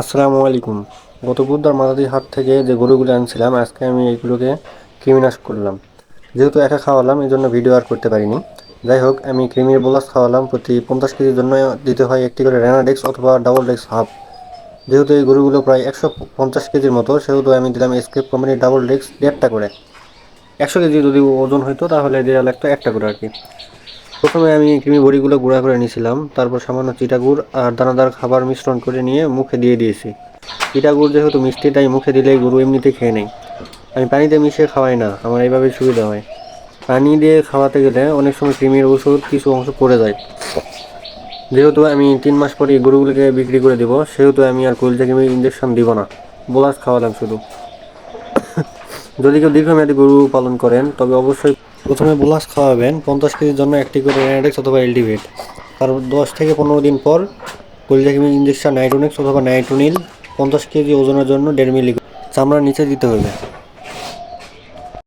আসসালামু আলাইকুম। গত বুধবার মাদাদি হাট থেকে যে গরুগুলো আনছিলাম, আজকে আমি এইগুলোকে কৃমিনাশ করলাম। যেহেতু একা খাওয়ালাম এই জন্য ভিডিও আর করতে পারিনি। যাই হোক, আমি ক্রিমির বোলাস খাওয়ালাম, প্রতি পঞ্চাশ কেজির জন্য দিতে হয় একটি করে রেনাডেক্স অথবা ডাবল ডেক্স হাফ। যেহেতু এই গরুগুলো প্রায় একশো পঞ্চাশ কেজির মতো, সেহেতু আমি দিলাম এসকেপ কোম্পানির ডাবল ডেক্স দেড়টা করে। একশো কেজি যদি ওজন হইতো, তাহলে দেওয়া লাগতো একটা করে আর কি। প্রথমে আমি কৃমি বড়িগুলো গুঁড়া করে নিয়েছিলাম, তারপর সামান্য চিটাগুড় আর দানাদার খাবার মিশ্রণ করে নিয়ে মুখে দিয়ে দিয়েছি। চিটাগুড় যেহেতু মিষ্টি, তাই মুখে দিলেই গরু এমনিতে খেয়ে নেই আমি পানিতে মিশিয়ে খাওয়াই না, আমার এইভাবে সুবিধা হয়। পানি দিয়ে খাওয়াতে গেলে অনেক সময় কৃমির ওষুধ কিছু অংশ পড়ে যায়। যেহেতু আমি তিন মাস পরে গরুগুলোকে বিক্রি করে দিব, সেহেতু আমি আর কলজা কৃমির ইঞ্জেকশন দিব না। বোলাস খাওয়ালাম শুধু। যদি কেউ দীর্ঘমেয়াদী গরু পালন করেন, তবে অবশ্যই প্রথমে বোলাস খাওয়াবেন পঞ্চাশ কেজির জন্য একটি করে রেনাডেক্স অথবা এলডিভেট তার দশ থেকে পনেরো দিন পর কলিজাকিমি ইঞ্জেকশন নাইট্রোনিক্স অথবা নাইট্রোনিল পঞ্চাশ কেজি ওজনের জন্য দেড় মিলি চামড়ার নিচে দিতে হবে।